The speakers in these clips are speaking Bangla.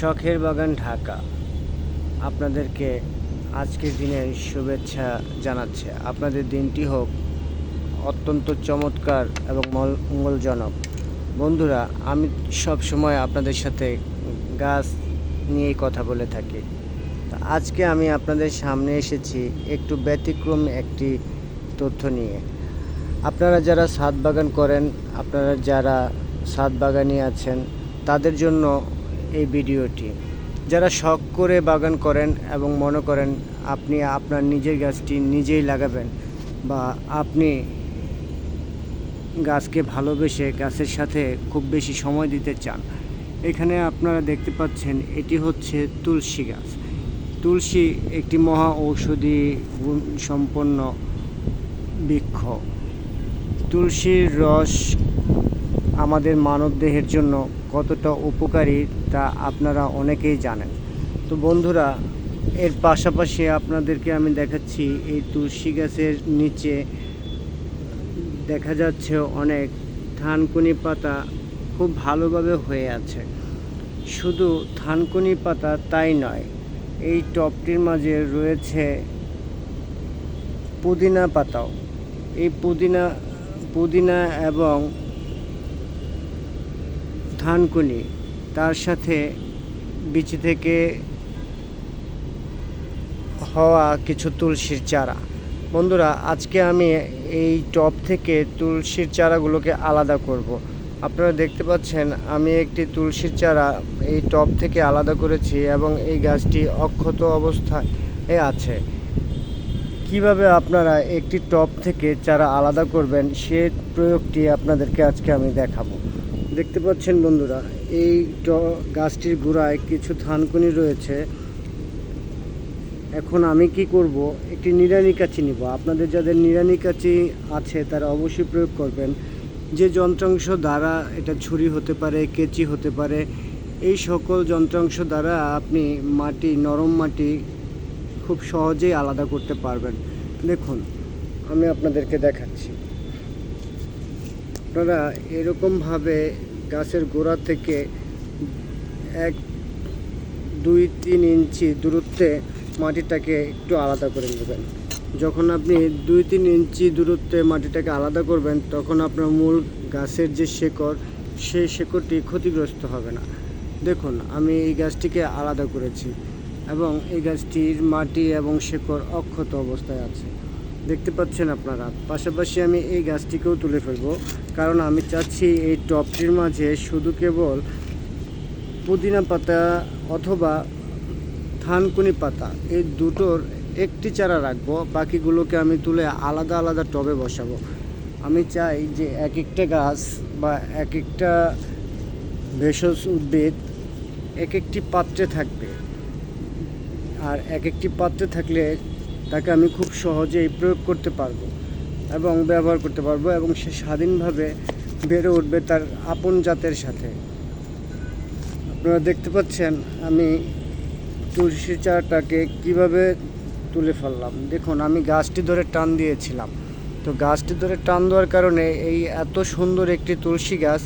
শখের বাগান ঢাকা। আপনাদেরকে আজকের দিনের শুভেচ্ছা জানাচ্ছে। আপনাদের দিনটি হোক অত্যন্ত চমৎকার এবং মঙ্গলজনক। বন্ধুরা, আমি সব সময় আপনাদের সাথে গাছ নিয়েই কথা বলে থাকি। আজকে আমি আপনাদের সামনে এসেছি একটু ব্যতিক্রম একটি তথ্য নিয়ে। আপনারা যারা ছাদ বাগান করেন, আপনারা যারা ছাদ বাগানি আছেন, তাদের জন্য এই ভিডিওটি। যারা শখ করে বাগান করেন এবং মনে করেন আপনি আপনার নিজের গাছটি নিজেই লাগাবেন বা আপনি গাছকে ভালোবেসে গাছের সাথে খুব বেশি সময় দিতে চান, এখানে আপনারা দেখতে পাচ্ছেন এটি হচ্ছে তুলসী গাছ। তুলসী একটি মহা ঔষধি গুণ সম্পন্ন বৃক্ষ। তুলসীর রস আমাদের মানবদেহের জন্য কতটা উপকারী তা আপনারা অনেকেই জানেন। তো বন্ধুরা, এর পাশাপাশি আপনাদেরকে আমি দেখাচ্ছি, এই তুলসী গাছের নিচে দেখা যাচ্ছে অনেক থানকুনি পাতা খুব ভালোভাবে হয়ে আছে। শুধু থানকুনি পাতা তাই নয়, এই টবটির মাঝে রয়েছে পুদিনা পাতাও। এই পুদিনা পুদিনা এবং থানকুনি তার সাথে বিচি থেকে হওয়া কিছু তুলসীর চারা। বন্ধুরা, আজকে আমি এই টব থেকে তুলসীর চারাগুলোকে আলাদা করব। আপনারা দেখতে পাচ্ছেন, আমি একটি তুলসীর চারা এই টব থেকে আলাদা করেছি এবং এই গাছটি অক্ষত অবস্থায় আছে। কীভাবে আপনারা একটি টব থেকে চারা আলাদা করবেন সে প্রয়োগটি আপনাদেরকে আজকে আমি দেখাবো। দেখতে পাচ্ছেন বন্ধুরা, এই গাছটির গোড়ায় কিছু থানকুনি রয়েছে। এখন আমি কি করব, একটি নিরানি কাচি নিব আপনাদের যাদের নিরানি কাচি আছে তারা অবশ্যই প্রয়োগ করবেন। যে যন্ত্রাংশ দ্বারা এটা ছুরি হতে পারে, কেচি হতে পারে, এই সকল যন্ত্রাংশ দ্বারা আপনি মাটি, নরম মাটি খুব সহজেই আলাদা করতে পারবেন। দেখুন, আমি আপনাদেরকে দেখাচ্ছি। আপনারা এরকমভাবে গাছের গোড়া থেকে এক, দুই, তিন ইঞ্চি দূরত্বে মাটিটাকে একটু আলাদা করে নেবেন। যখন আপনি দুই, তিন ইঞ্চি দূরত্বে মাটিটাকে আলাদা করবেন, তখন আপনার মূল গাছের যে শেকড়, সেই শেকড়টি ক্ষতিগ্রস্ত হবে না। দেখুন, আমি এই গাছটিকে আলাদা করেছি এবং এই গাছটির মাটি এবং শেকড় অক্ষত অবস্থায় আছে। দেখতে পাচ্ছেন আপনারা। পাশাপাশি আমি এই গাছটিকেও তুলে ফেলব কারণ আমি চাচ্ছি এই টবটির মাঝে শুধু কেবল পুদিনা পাতা অথবা থানকুনি পাতা। এই দুটোর একটি চারা রাখব, বাকিগুলোকে আমি তুলে আলাদা আলাদা টবে বসাবো। আমি চাই যে এক একটা গাছ বা এক একটা ভেষজ উদ্ভিদ এক একটি পাত্রে থাকবে। আর এক একটি পাত্রে থাকলে তাকে আমি খুব সহজেই প্রয়োগ করতে পারব এবং ব্যবহার করতে পারব এবং সে স্বাধীনভাবে বেড়ে উঠবে তার আপন জাতের সাথে। আপনারা দেখতে পাচ্ছেন, আমি তুলসী চারাটাকে কীভাবে তুলে ফেললাম। দেখুন, আমি গাছটি ধরে টান দিয়েছিলাম। তো গাছটি ধরে টান দেওয়ার কারণে এই এত সুন্দর একটি তুলসী গাছ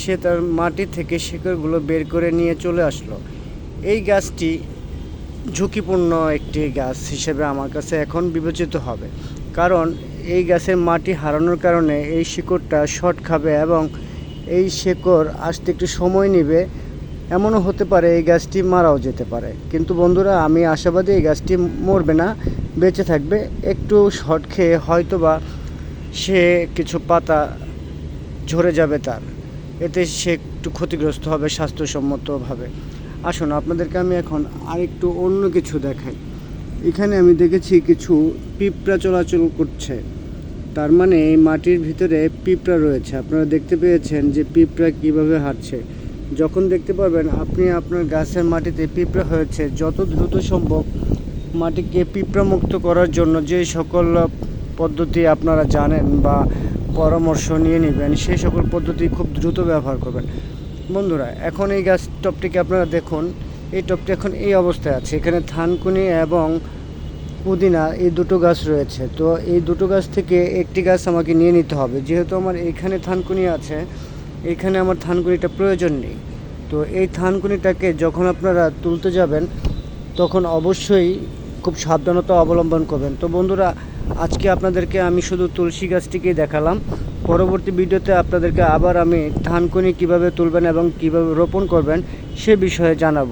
সে তার মাটি থেকে শিকড়গুলো বের করে নিয়ে চলে আসলো। এই গাছটি ঝুঁকিপূর্ণ একটি গাছ হিসেবে আমার কাছে এখন বিবেচিত হবে। কারণ এই গাছের মাটি হারানোর কারণে এই শিকড়টা শর্ট খাবে এবং এই শিকড় আসতে একটু সময় নেবে। এমনও হতে পারে এই গাছটি মারাও যেতে পারে। কিন্তু বন্ধুরা, আমি আশাবাদী এই গাছটি মরবে না, বেঁচে থাকবে। একটু শর্ট খেয়ে হয়তোবা সে কিছু পাতা ঝরে যাবে তার। এতে সে একটু ক্ষতিগ্রস্ত হবে স্বাস্থ্যসম্মতভাবে। আসুন, আপনাদেরকে আমি এখন আরেকটু অন্য কিছু দেখাই। এখানে আমি দেখেছি কিছু পিঁপড়া চলাচল করছে। তার মানে এই মাটির ভিতরে পিঁপড়া রয়েছে। আপনারা দেখতে পেয়েছেন যে পিঁপড়া কীভাবে হাঁটছে। যখন দেখতে পারবেন, আপনি আপনার গাছের মাটিতে পিঁপড়া হয়েছে। যত দ্রুত সম্ভব মাটিকে পিঁপড়া মুক্ত করার জন্য যে সকল পদ্ধতি আপনারা জানেন বা পরামর্শ নিয়ে নেবেন, সেই সকল পদ্ধতি খুব দ্রুত ব্যবহার করবেন। বন্ধুরা, এখন এই গাছ টপটিকে আপনারা দেখুন। এই টপটি এখন এই অবস্থায় আছে। এখানে থানকুনি এবং পুদিনা এই দুটো গাছ রয়েছে। তো এই দুটো গাছ থেকে একটি গাছ আমাকে নিয়ে নিতে হবে। যেহেতু আমার এখানে থানকুনি আছে, এখানে আমার থানকুনিটা প্রয়োজন নেই। তো এই থানকুনিটাকে যখন আপনারা তুলতে যাবেন, তখন অবশ্যই খুব সাবধানতা অবলম্বন করবেন। তো বন্ধুরা, আজকে আপনাদেরকে আমি শুধু তুলসী গাছটিকেই দেখালাম। পরবর্তী ভিডিওতে আপনাদেরকে আবার আমি ধানকুনি কীভাবে তুলবেন এবং কীভাবে রোপণ করবেন সে বিষয়ে জানাব।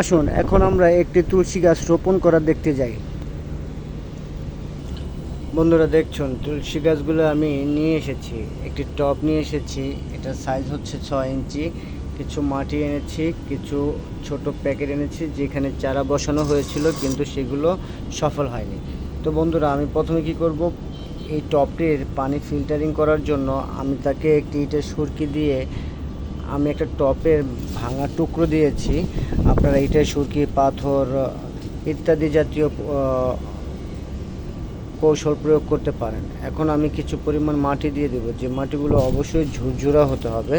আসুন, এখন আমরা একটি তুলসী গাছ রোপণ করা দেখতে যাই। বন্ধুরা, দেখছেন, তুলসী গাছগুলো আমি নিয়ে এসেছি। একটি টব নিয়ে এসেছি। এটার সাইজ হচ্ছে ছয় ইঞ্চি। কিছু মাটি এনেছি, কিছু ছোট প্যাকেট এনেছি, যেখানে চারা বসানো হয়েছিল, কিন্তু সেগুলো সফল হয়নি। তো বন্ধুরা, আমি প্রথমে কি করব? এই টবটির পানি ফিল্টারিং করার জন্য আমি তাকে একটি ইটের সুরকি দিয়ে আমি একটা টপের ভাঙা টুকরো দিয়েছি। আপনারা ইটের সুরকি, পাথর ইত্যাদি জাতীয় কৌশল প্রয়োগ করতে পারেন। এখন আমি কিছু পরিমাণ মাটি দিয়ে দেবো। যে মাটিগুলো অবশ্যই ঝুরঝুরা হতে হবে,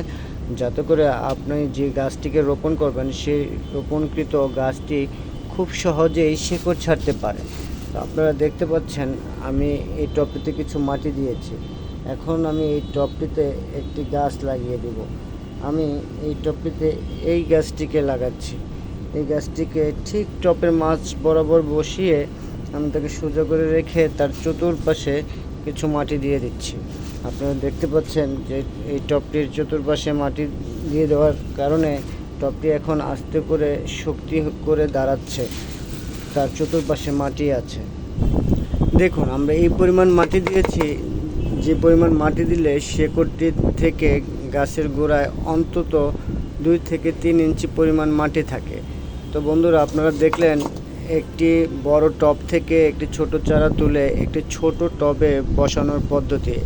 যাতে করে আপনি যে গাছটিকে রোপণ করবেন, সেই রোপণকৃত গাছটি খুব সহজেই শেকড় ছাড়তে পারে। তো আপনারা দেখতে পাচ্ছেন, আমি এই টপটিতে কিছু মাটি দিয়েছি। এখন আমি এই টপটিতে একটি গাছ লাগিয়ে দেব। আমি এই টপটিতে এই গাছটিকে লাগাচ্ছি। এই গাছটিকে ঠিক টপের মাছ বরাবর বসিয়ে আমি তাকে সোজা করে রেখে তার চতুর্পাশে কিছু মাটি দিয়ে দিচ্ছি। আপনারা দেখতে পাচ্ছেন যে এই টপটির চতুর্পাশে মাটি দিয়ে দেওয়ার কারণে টপটি এখন আস্তে করে শক্তি করে দাঁড়াচ্ছে। তার চতুর্পাশে মাটি আছে। দেখুন, আমরা এই পরিমাণ মাটি দিয়েছি, যে পরিমাণ মাটি দিলে শেকড়টি থেকে গাছের গোড়ায় অন্তত দুই থেকে তিন ইঞ্চি পরিমাণ মাটি থাকে। তো বন্ধুরা, আপনারা দেখলেন, একটি বড় টব থেকে একটি ছোট চারা তুলে একটি ছোট টবে বসানোর পদ্ধতি।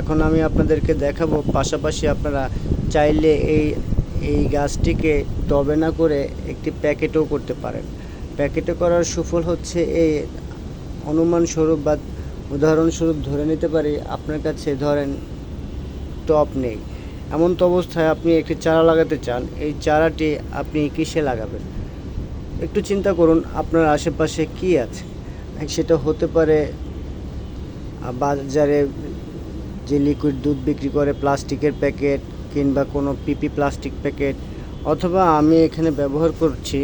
এখন আমি আপনাদেরকে দেখাবো, পাশাপাশি আপনারা চাইলে এই এই গাছটিকে টবে না করে একটি প্যাকেটও করতে পারেন। প্যাকেটে করার সুফল হচ্ছে এই অনুমান স্বরূপ বা উদাহরণস্বরূপ ধরে নিতে পারি, আপনার কাছে ধরেন টপ নেই। এমন তো অবস্থায় আপনি একটি চারা লাগাতে চান, এই চারাটি আপনি কিসে লাগাবেন? একটু চিন্তা করুন, আপনার আশেপাশে কি আছে? সেটা হতে পারে বাজারে যে লিকুইড দুধ বিক্রি করে, প্লাস্টিকের প্যাকেট কিংবা কোনো পিপি প্লাস্টিক প্যাকেট। অথবা আমি এখানে ব্যবহার করছি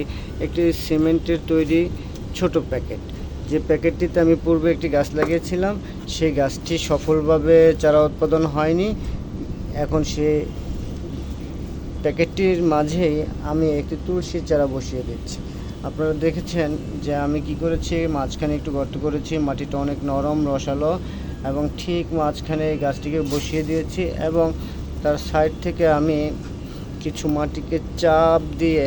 একটি সিমেন্টের তৈরি ছোট প্যাকেট। যে প্যাকেটটিতে আমি পূর্বে একটি গাছ লাগিয়েছিলাম, সেই গাছটি সফলভাবে চারা উৎপাদন হয়নি। এখন সে প্যাকেটটির মাঝেই আমি একটি তুলসীর চারা বসিয়ে দিচ্ছি। আপনারা দেখেছেন যে আমি কি করেছি? মাঝখানে একটু গর্ত করেছি, মাটিটা অনেক নরম, রসালো এবং ঠিক মাঝখানে গাছটিকে বসিয়ে দিয়েছি এবং তার সাইড থেকে আমি কিছু মাটিকে চাপ দিয়ে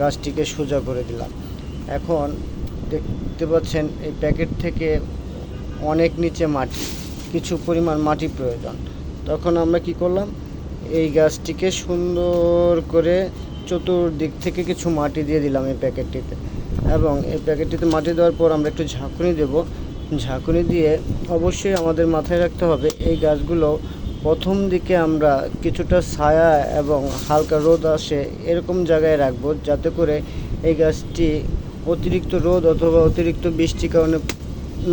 গাছটিকে সোজা করে দিলাম। এখন দেখতে পাচ্ছেন এই প্যাকেট থেকে অনেক নিচে মাটি, কিছু পরিমাণ মাটি প্রয়োজন। তখন আমরা কি করলাম? এই গাছটিকে সুন্দর করে চতুর্দিক থেকে কিছু মাটি দিয়ে দিলাম এই প্যাকেটটিতে। এবং এই প্যাকেটটিতে মাটি দেওয়ার পর আমরা একটু ঝাঁকুনি দেব। ঝাঁকুনি দিয়ে অবশ্যই আমাদের মাথায় রাখতে হবে, এই গাছগুলো প্রথম দিকে আমরা কিছুটা ছায়া এবং হালকা রোদ আসে এরকম জায়গায় রাখব যাতে করে এই গাছটি অতিরিক্ত রোদ অথবা অতিরিক্ত বৃষ্টির কারণে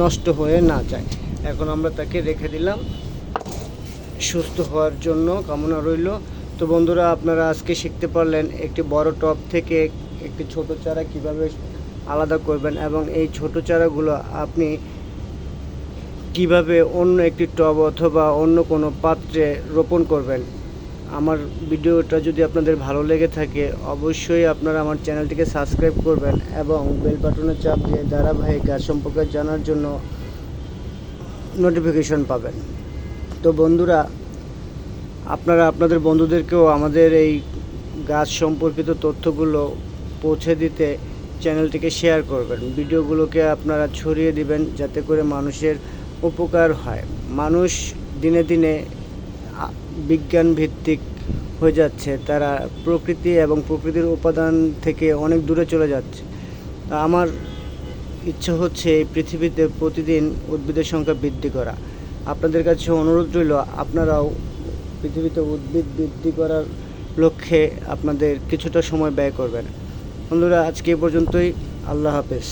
নষ্ট হয়ে না যায়। এখন আমরা তাকে রেখে দিলাম। সুস্থ হওয়ার জন্য কামনা রইল। তো বন্ধুরা, আপনারা আজকে শিখতে পারলেন একটি বড় টব থেকে একটি ছোট চারা কীভাবে আলাদা করবেন এবং এই ছোট চারাগুলো আপনি কীভাবে অন্য একটি টব অথবা অন্য কোনো পাত্রে রোপণ করবেন? আমার ভিডিওটা যদি আপনাদের ভালো লেগে থাকে, অবশ্যই আপনারা আমার চ্যানেলটিকে সাবস্ক্রাইব করবেন এবং বেল বাটনে চাপ দিয়ে ধারাবাহিক গাছ সম্পর্কে জানার জন্য নোটিফিকেশন পাবেন। তো বন্ধুরা, আপনারা আপনাদের বন্ধুদেরকেও আমাদের এই গাছ সম্পর্কিত তথ্যগুলো পৌঁছে দিতে চ্যানেলটিকে শেয়ার করবেন। ভিডিওগুলোকে আপনারা ছড়িয়ে দিবেন যাতে করে মানুষের উপকার হয়। মানুষ দিনে দিনে বিজ্ঞান ভিত্তিক হয়ে যাচ্ছে। তারা প্রকৃতি এবং প্রকৃতির উপাদান থেকে অনেক দূরে চলে যাচ্ছে। আমার ইচ্ছা হচ্ছে এই পৃথিবীতে প্রতিদিন উদ্ভিদের সংখ্যা বৃদ্ধি করা। আপনাদের কাছে অনুরোধ রইল, আপনারাও পৃথিবীতে উদ্ভিদ বৃদ্ধি করার লক্ষ্যে আপনাদের কিছুটা সময় ব্যয় করবেন। বন্ধুরা, আজকে এ পর্যন্তই। আল্লাহ হাফেজ।